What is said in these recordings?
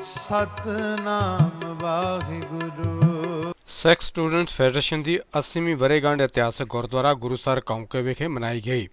Satnam Waheguru. Sikh students federation ਦੀ 80ਵੀਂ ਵਰ੍ਹੇਗੰਢ ਇਤਿਹਾਸਕ ਗੁਰਦੁਆਰਾ ਗੁਰੂਸਰ ਕੌਂਕੇ ਵਿਖੇ ਮਨਾਈ ਗਈ,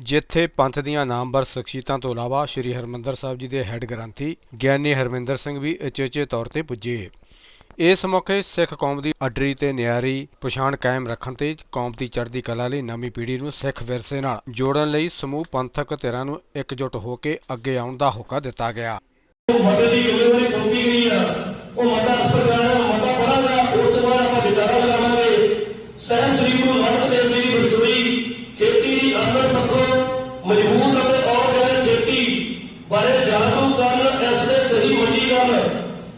ਜਿੱਥੇ ਪੰਥ ਦੀਆਂ ਨਾਮਵਰ ਸ਼ਖਸੀਅਤਾਂ ਤੋਂ ਇਲਾਵਾ ਸ੍ਰੀ ਹਰਮੰਦਰ ਸਾਹਿਬ ਜੀ ਦੇ ਹੈੱਡ ਗ੍ਰੰਥੀ ਗਿਆਨੀ ਹਰਮਿੰਦਰ ਸਿੰਘ ਵੀ ਅਚੇਚੇ ਤੌਰ ਤੇ ਪੁੱਜੇ। ਇਸ ਮੌਕੇ ਸਿੱਖ ਕੌਮ ਦੀ ਅਡਰੀ ਤੇ ਨਿਆਰੀ, ਪਛਾਣ ਕਾਇਮ ਰੱਖਣ ਤੇ ਕੌਮ ਦੀ ਚੜ੍ਹਦੀ ਕਲਾ ਲਈ ਨਵੀਂ ਪੀੜ੍ਹੀ ਨੂੰ ਸਿੱਖ ਵਿਰਸੇ ਨਾਲ ਜੋੜਨ ਲਈ ਸਮੂਹ ਪੰਥਕ ਧਿਰਾਂ ਨੂੰ ਇਕਜੁੱਟ ਹੋ ਕੇ ਅੱਗੇ ਆਉਣ ਦਾ ਹੋਕਾ ਦਿੱਤਾ ਗਿਆ। ਮਦਦ ਦੀ ਜ਼ਿੰਮੇਵਾਰੀ ਸੌਂਪੀ ਗਈ ਆ। ਉਹ ਮਤਾ ਇਸ ਪ੍ਰਕਾਰ ਹੈ ਮਤਾ ਪੜਾਂਗਾ ਉਸ ਤੋਂ ਬਾਅਦ ਆਪਾਂ ਜਕਾਰਾ ਲਗਾਵਾਂਗੇ। ਸਹਿਬ ਸ੍ਰੀ ਗੁਰੂ ਨਾਨਕ ਦੇਵ ਜੀ ਦੀ ਬਰਸੋਈ ਖੇਤੀ ਦੀ ਆਮਦ ਪੱਖੋਂ ਮਜ਼ਬੂਤ ਅਤੇ ਔਰਗੈਨਿਕ ਖੇਤੀ ਬਾਰੇ ਜਾਗਰੂਕ ਕਰਨ ਇਸ ਦੇ ਸਹੀ ਮੰਡੀਕਰਨ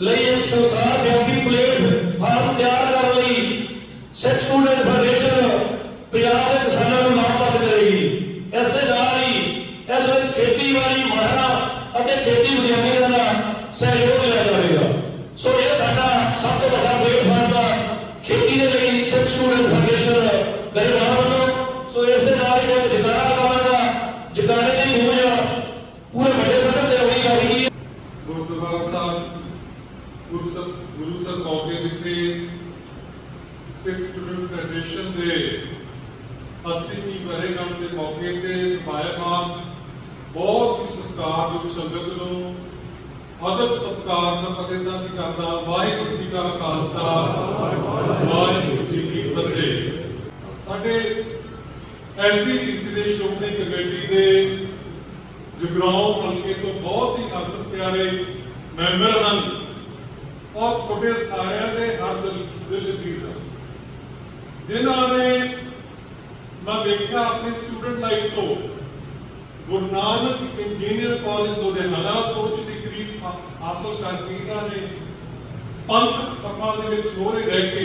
ਲਈ ਇੱਕ ਸੰਸਾਰ ਵਿਆਪੀ ਪਲੇਟਫਾਰਮ ਤਿਆਰ ਕਰਨ ਲਈ ਸਿੱਖ ਸਟੂਡੈਂਟ ਫੈਡਰੇਸ਼ਨ ਪੰਜਾਬ ਦੇ ਕਿਸਾਨਾਂ ਨੂੰ ਲਾਭਪਾਤ ਕਰੇਗੀ। ਇਸ ਦੇ ਨਾਲ ਹੀ ਇਸ ਵਿੱਚ ਖੇਤੀਬਾੜੀ ਮਾਹਰਾਂ ਅਤੇ ਖੇਤੀ ਵਿਗਿਆਨੀਆਂ ਸਹਿਯੋਗ ਲਿਆ ਜਾਵੇਗਾ ਸੋ ਇਹ ਸਾਡਾ ਸਭ ਤੋਂ ਵੱਡਾ ਪਲੇਟਫਾਰਮ ਹੈ ਖੇਤੀ ਦੇ ਲਈ ਸਿੱਖ ਸਟੂਡੈਂਟ ਫੈਡਰੇਸ਼ਨ ਗਰੇਵਾਲ ਵੱਲੋਂ ਸੋ ਇਸ ਦੇ ਨਾਲ ਹੀ ਇੱਕ ਜਗਾਰਾ ਲਗਾਵਾਂਗਾ ਜਗਾਰੇ ਦੀ ਗੂੰਜ ਪੂਰੇ ਵੱਡੇ ਪੱਧਰ ਤੇ ਹੋਈ ਜਾਵੇਗੀ ਗੁਰਦੁਆਰਾ ਸਾਹਿਬ ਗੁਰਸਰ ਗੁਰੂਸਰ ਮੌਕੇ ਵਿਖੇ ਸਿੱਖ ਸਟੂਡੈਂਟ ਫੈਡਰੇਸ਼ਨ ਦੇ 80ਵੀਂ ਵਰ੍ਹੇਗੰਢ ਦੇ ਮੌਕੇ ਤੇ ਸਮਾਇਮਾਨ ਬਹੁਤ ਹੀ ਸਤਿਕਾਰਯੋਗ ਸੰਗਤ ਨੂੰ ਅਦਬ ਸਤਿਕਾਰ ਨਾਲ ਫਤਿਹ ਸਾਹਿਬ ਕਰਦਾ, ਵਾਹਿਗੁਰੂ ਜੀ ਕਾ ਖਾਲਸਾ। ਵਾਹਿਗੁਰੂ ਜੀ ਕੀ ਫਤਿਹ। ਸਾਡੇ ਐਸੀ ਦੇ ਸ਼੍ਰੋਮਣੀ ਕਮੇਟੀ ਦੇ ਜਗਰਾਉਂ ਹਲਕੇ ਤੋਂ ਬਹੁਤ ਹੀ ਹਰਮਨ ਪਿਆਰੇ ਮੈਂਬਰ ਹਨ। ਔਰ ਤੁਹਾਡੇ ਸਾਰਿਆਂ ਦੇ ਹਰ ਦਿਲ ਦਿਲ ਜਿਨ੍ਹਾਂ ਨੇ ਮੈਂ ਵੇਖਿਆ ਆਪਣੀ ਸਟੂਡੈਂਟ ਲਾਈਫ ਤੋਂ ਗੁਰੂ ਨਾਨਕ ਇੰਜੀਨੀਅਰ ਕਾਲਜ ਲੁਧਿਆਣਾ ਤੋਂ ਉੱਚ ਡਿਗਰੀ ਹਾਸਲ ਕਰਕੇ ਇਹਨਾਂ ਨੇ ਪੰਥ ਸਭਾ ਦੇ ਵਿੱਚ ਮੋਹਰੇ ਰਹਿ ਕੇ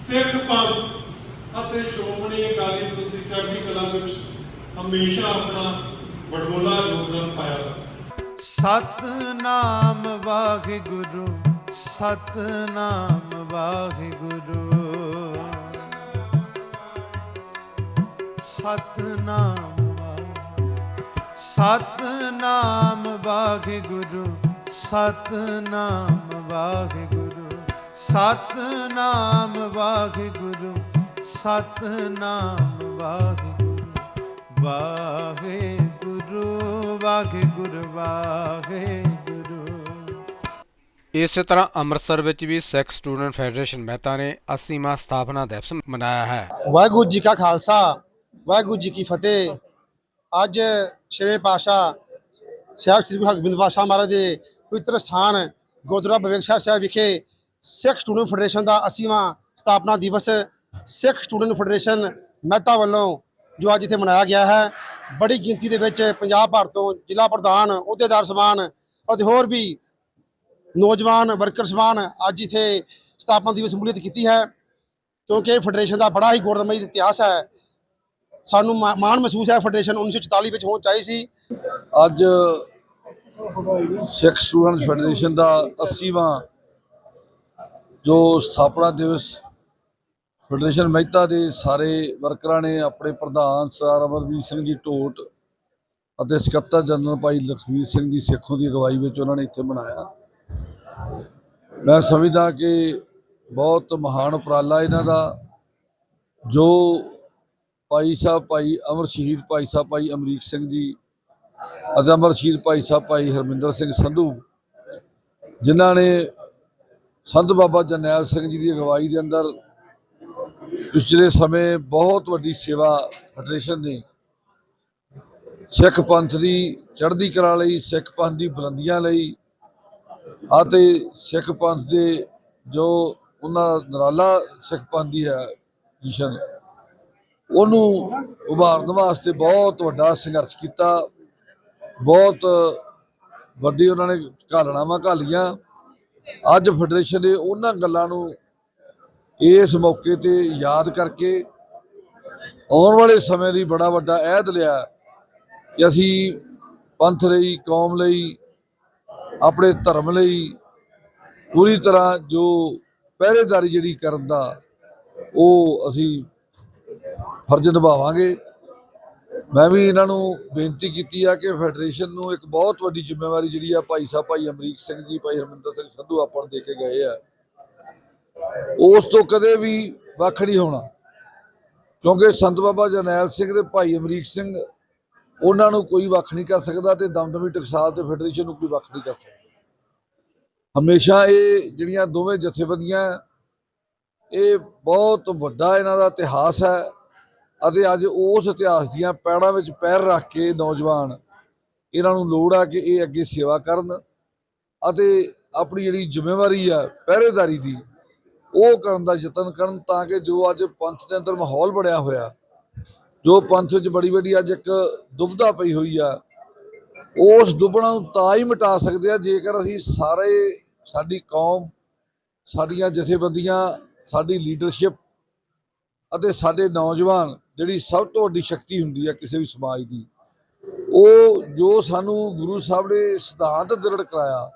ਸਿੱਖ ਪੰਥ ਅਤੇ ਸ਼੍ਰੋਮਣੀ ਅਕਾਲੀ ਦਲ ਦੀ ਚੜ੍ਹਦੀ ਕਲਾ ਵਿੱਚ ਹਮੇਸ਼ਾ ਆਪਣਾ ਵਡਮੁੱਲਾ ਯੋਗਦਾਨ ਪਾਇਆ। ਸਤਨਾਮ ਵਾਹਿਗੁਰੂ ਸਤਨਾਮ ਵਾਹਿਗੁਰੂ। ਸਤਨਾਮ ਸਤਨਾਮ ਵਾਹਿਗੁਰੂ ਸਤਨਾਮ ਵਾਹਿਗੁਰੂ ਸਤਨਾਮ ਵਾਹਿਗੁਰੂ ਸਤਨਾਮ ਵਾਹਿਗੁਰੂ ਵਾਹਿਗੁਰੂ ਵਾਹਿਗੁਰੂ ਵਾਹਿਗੁਰੂ। ਇਸੇ ਤਰ੍ਹਾਂ ਅੰਮ੍ਰਿਤਸਰ ਵਿੱਚ ਵੀ ਸਿੱਖ ਸਟੂਡੈਂਟ ਫੈਡਰੇਸ਼ਨ ਮਹਿਤਾ ਨੇ 80ਵਾਂ ਸਥਾਪਨਾ ਦਿਵਸ ਮਨਾਇਆ ਹੈ। ਵਾਹਿਗੁਰੂ ਜੀ ਕਾ ਖਾਲਸਾ ਵਾਹਿਗੁਰੂ ਜੀ ਕੀ ਫਤਿਹ। ਅੱਜ ਛੇਵੇਂ ਪਾਤਸ਼ਾਹ ਸਾਹਿਬ ਸ੍ਰੀ ਗੁਰੂ ਹਰਗੋਬਿੰਦ ਪਾਤਸ਼ਾਹ ਮਹਾਰਾਜ ਦੇ ਪਵਿੱਤਰ ਸਥਾਨ ਗੁਰਦੁਆਰਾ ਬਵੇਕਸ਼ਾਹ ਸਾਹਿਬ ਵਿਖੇ ਸਿੱਖ ਸਟੂਡੈਂਟ ਫੈਡਰੇਸ਼ਨ ਦਾ 80ਵਾਂ ਸਥਾਪਨਾ ਦਿਵਸ ਸਿੱਖ ਸਟੂਡੈਂਟ ਫੈਡਰੇਸ਼ਨ ਮਹਿਤਾ ਵੱਲੋਂ ਜੋ ਅੱਜ ਇੱਥੇ ਮਨਾਇਆ ਗਿਆ ਹੈ, ਬੜੀ ਗਿਣਤੀ ਦੇ ਵਿੱਚ ਪੰਜਾਬ ਭਰ ਤੋਂ ਜ਼ਿਲ੍ਹਾ ਪ੍ਰਧਾਨ, ਅਹੁਦੇਦਾਰ ਸਮਾਨ ਅਤੇ ਹੋਰ ਵੀ ਨੌਜਵਾਨ ਵਰਕਰ ਸਮਾਨ ਅੱਜ ਇੱਥੇ ਸਥਾਪਨਾ ਦਿਵਸ ਸ਼ਮੂਲੀਅਤ ਕੀਤੀ ਹੈ ਕਿਉਂਕਿ ਇਹ ਫੈਡਰੇਸ਼ਨ ਦਾ ਬੜਾ ਹੀ ਗੌਰਵਮਈ ਇਤਿਹਾਸ ਹੈ। ਸਾਨੂੰ ਮਾ- ਮਾਣ ਮਹਿਸੂਸ ਹੈ ਫੈਡਰੇਸ਼ਨ 1944 ਵਿੱਚ ਹੋਣ ਚਾਹੀ ਸੀ। ਅੱਜ ਸਿੱਖ ਸਟੂਡੈਂਟਸ ਫੈਡਰੇਸ਼ਨ ਦਾ 80ਵਾਂ ਜੋ ਸਥਾਪਨਾ ਦਿਵਸ ਫੈਡਰੇਸ਼ਨ ਮਹਿਤਾ ਦੇ ਸਾਰੇ ਵਰਕਰਾਂ ਨੇ ਆਪਣੇ ਪ੍ਰਧਾਨ ਸਰ ਅਮਰਵੀਰ ਸਿੰਘ ਜੀ ਟੋਟ ਅਤੇ ਸਕੱਤਰ ਜਨਰਲ ਭਾਈ ਲਖਵੀਰ ਸਿੰਘ ਜੀ ਸੇਖੋਂ ਦੀ ਅਗਵਾਈ ਵਿੱਚ ਉਹਨਾਂ ਨੇ ਇੱਥੇ ਮਨਾਇਆ। ਮੈਂ ਸਮਝਦਾ ਕਿ ਬਹੁਤ ਮਹਾਨ ਉਪਰਾਲਾ ਇਹਨਾਂ ਦਾ ਜੋ ਭਾਈ ਸਾਹਿਬ, ਭਾਈ ਅਮਰ ਸ਼ਹੀਦ, ਭਾਈ ਸਾਹਿਬ, ਭਾਈ ਅਮਰੀਕ ਸਿੰਘ ਜੀ ਅਤੇ ਅਮਰ ਸ਼ਹੀਦ ਭਾਈ ਸਾਹਿਬ, ਭਾਈ ਹਰਮਿੰਦਰ ਸਿੰਘ ਸੰਧੂ, ਜਿਨ੍ਹਾਂ ਨੇ ਸੰਤ ਬਾਬਾ ਜਰਨੈਲ ਸਿੰਘ ਜੀ ਦੀ ਅਗਵਾਈ ਦੇ ਅੰਦਰ ਪਿਛਲੇ ਸਮੇਂ ਬਹੁਤ ਵੱਡੀ ਸੇਵਾ ਫੈਡਰੇਸ਼ਨ ਨੇ ਸਿੱਖ ਪੰਥ ਦੀ ਚੜ੍ਹਦੀ ਕਲਾ ਲਈ, ਸਿੱਖ ਪੰਥ ਦੀ ਬੁਲੰਦੀਆਂ ਲਈ ਅਤੇ ਸਿੱਖ ਪੰਥ ਦੇ ਜੋ ਉਹਨਾਂ ਦਾ ਨਿਰਾਲਾ ਸਿੱਖ ਪੰਥ ਦੀ ਹੈ ਮਿਸ਼ਨ ਉਹਨੂੰ ਉਭਾਰਨ ਵਾਸਤੇ ਬਹੁਤ ਵੱਡਾ ਸੰਘਰਸ਼ ਕੀਤਾ। ਬਹੁਤ ਵੱਡੀ ਉਹਨਾਂ ਨੇ ਘਾਲਣਾਵਾਂ ਘਾਲੀਆਂ। ਅੱਜ ਫੈਡਰੇਸ਼ਨ ਨੇ ਉਹਨਾਂ ਗੱਲਾਂ ਨੂੰ ਇਸ ਮੌਕੇ ਤੇ ਯਾਦ ਕਰਕੇ ਆਉਣ ਵਾਲੇ ਸਮੇਂ ਲਈ ਬੜਾ ਵੱਡਾ ਅਹਿਦ ਲਿਆ ਕਿ ਅਸੀਂ ਪੰਥ ਲਈ, ਕੌਮ ਲਈ, ਆਪਣੇ ਧਰਮ ਲਈ ਪੂਰੀ ਤਰ੍ਹਾਂ ਜੋ ਪਹਿਰੇਦਾਰੀ ਜਿਹੜੀ ਕਰਨ ਦਾ ਉਹ ਅਸੀਂ ਫਰਜ਼ ਨਿਭਾਵਾਂਗੇ। ਮੈਂ ਵੀ ਇਹਨਾਂ ਨੂੰ ਬੇਨਤੀ ਕੀਤੀ ਆ ਕਿ ਫੈਡਰੇਸ਼ਨ ਨੂੰ ਇੱਕ ਬਹੁਤ ਵੱਡੀ ਜ਼ਿੰਮੇਵਾਰੀ ਜਿਹੜੀ ਆ ਭਾਈ ਸਾਹਿਬ, ਭਾਈ ਅਮਰੀਕ ਸਿੰਘ ਜੀ, ਭਾਈ ਹਰਮਿੰਦਰ ਸਿੰਘ ਸੰਧੂ ਆਪਾਂ ਨੂੰ ਦੇ ਕੇ ਗਏ ਆ। ਉਸ ਤੋਂ ਕਦੇ ਵੀ ਵੱਖ ਨਹੀਂ ਹੋਣਾ। ਕਿਉਂਕਿ ਸੰਤ ਬਾਬਾ ਜਰਨੈਲ ਸਿੰਘ ਤੇ ਭਾਈ ਅਮਰੀਕ ਸਿੰਘ ਉਹਨਾਂ ਨੂੰ ਕੋਈ ਵੱਖ ਨਹੀਂ ਕਰ ਸਕਦਾ ਤੇ ਦਮਦਮੀ ਟਕਸਾਲ ਤੇ ਫੈਡਰੇਸ਼ਨ ਨੂੰ ਕੋਈ ਵੱਖ ਨਹੀਂ ਕਰ ਸਕਦਾ। ਹਮੇਸ਼ਾ ਇਹ ਜਿਹੜੀਆਂ ਦੋਵੇਂ ਜਥੇਬੰਦੀਆਂ, ਇਹ ਬਹੁਤ ਵੱਡਾ ਇਹਨਾਂ ਦਾ ਇਤਿਹਾਸ ਹੈ। ਅਤੇ ਅੱਜ ਉਸ ਇਤਿਹਾਸ ਦੀਆਂ ਪੈੜਾਂ ਵਿੱਚ ਪੈਰ ਰੱਖ ਕੇ ਨੌਜਵਾਨ ਇਹਨਾਂ ਨੂੰ ਲੋੜ ਆ ਕਿ ਇਹ ਅੱਗੇ ਸੇਵਾ ਕਰਨ ਅਤੇ ਆਪਣੀ ਜਿਹੜੀ ਜ਼ਿੰਮੇਵਾਰੀ ਆ, ਪਹਿਰੇਦਾਰੀ ਦੀ, ਉਹ ਕਰਨ ਦਾ ਯਤਨ ਕਰਨ ਤਾਂ ਕਿ ਜੋ ਅੱਜ ਪੰਥ ਦੇ ਅੰਦਰ ਮਾਹੌਲ ਬਣਿਆ ਹੋਇਆ, ਜੋ ਪੰਥ ਵਿੱਚ ਬੜੀ ਵੱਡੀ ਅੱਜ ਇੱਕ ਦੁਬਧਾ ਪਈ ਹੋਈ ਆ, ਉਸ ਦੁਬਣਾ ਨੂੰ ਤਾਂ ਹੀ ਮਿਟਾ ਸਕਦੇ ਆ ਜੇਕਰ ਅਸੀਂ ਸਾਰੇ ਸਾਡੀ ਕੌਮ, ਸਾਡੀਆਂ ਜਥੇਬੰਦੀਆਂ, ਸਾਡੀ ਲੀਡਰਸ਼ਿਪ ਅਤੇ ਸਾਡੇ ਨੌਜਵਾਨ ਜਿਹੜੀ ਸਭ ਤੋਂ ਵੱਡੀ ਸ਼ਕਤੀ ਹੁੰਦੀ ਹੈ ਕਿਸੇ ਵੀ ਸਮਾਜ ਦੀ, ਉਹ ਜੋ ਸਾਨੂੰ ਗੁਰੂ ਸਾਹਿਬ ਨੇ ਸਿਧਾਂਤ ਦ੍ਰਿੜ ਕਰਾਇਆ,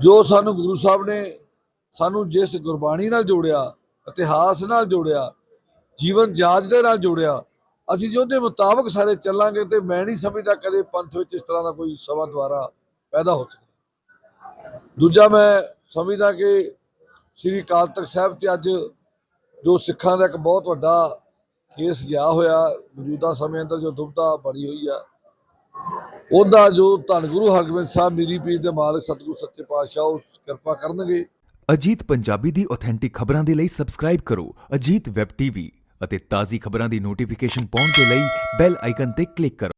ਜੋ ਸਾਨੂੰ ਗੁਰੂ ਸਾਹਿਬ ਨੇ ਸਾਨੂੰ ਜਿਸ ਗੁਰਬਾਣੀ ਨਾਲ ਜੋੜਿਆ, ਇਤਿਹਾਸ ਨਾਲ ਜੋੜਿਆ, ਜੀਵਨ ਜਾਚ ਦੇ ਨਾਲ ਜੋੜਿਆ, ਅਸੀਂ ਜੋ ਉਹਦੇ ਮੁਤਾਬਕ ਸਾਰੇ ਚੱਲਾਂਗੇ ਤੇ ਮੈਂ ਨਹੀਂ ਸਮਝਦਾ ਕਦੇ ਪੰਥ ਵਿੱਚ ਇਸ ਤਰ੍ਹਾਂ ਦਾ ਕੋਈ ਸਵਾ ਦੁਆਰਾ ਪੈਦਾ ਹੋ ਸਕਦਾ। ਦੂਜਾ ਮੈਂ ਸਮਝਦਾ ਕਿ ਸ੍ਰੀ ਅਕਾਲ ਤਖਤ ਸਾਹਿਬ ਤੇ ਅੱਜ ਜੋ ਸਿੱਖਾਂ ਦਾ ਇੱਕ ਬਹੁਤ ਵੱਡਾ ਕੇਸ ਗਿਆ ਹੋਇਆ, ਮੌਜੂਦਾ ਸਮੇਂ ਅੰਦਰ ਜੋ ਦੁਬਦਾ ਬਣੀ ਹੋਈ ਆ, ਉਹਦਾ ਜੋ ਧੰਨ ਗੁਰੂ ਹਰਗੋਬਿੰਦ ਸਾਹਿਬ, ਮੀਰੀ ਪੀਰ ਦੇ ਮਾਲਕ ਸਤਿਗੁਰੂ ਸੱਚੇ ਪਾਤਸ਼ਾਹ ਉਸ ਕਿਰਪਾ ਕਰਨਗੇ। ਅਜੀਤ ਪੰਜਾਬੀ ਦੀ ਆਥੈਂਟਿਕ ਖਬਰਾਂ ਦੇ ਲਈ ਸਬਸਕ੍ਰਾਈਬ ਕਰੋ ਅਜੀਤ ਵੈਬ ਟੀਵੀ ਅਤੇ ਤਾਜ਼ੀ ਖਬਰਾਂ ਦੀ ਨੋਟੀਫਿਕੇਸ਼ਨ ਪਾਉਣ ਦੇ ਲਈ ਬੈਲ ਆਈਕਨ ਤੇ ਕਲਿੱਕ ਕਰੋ।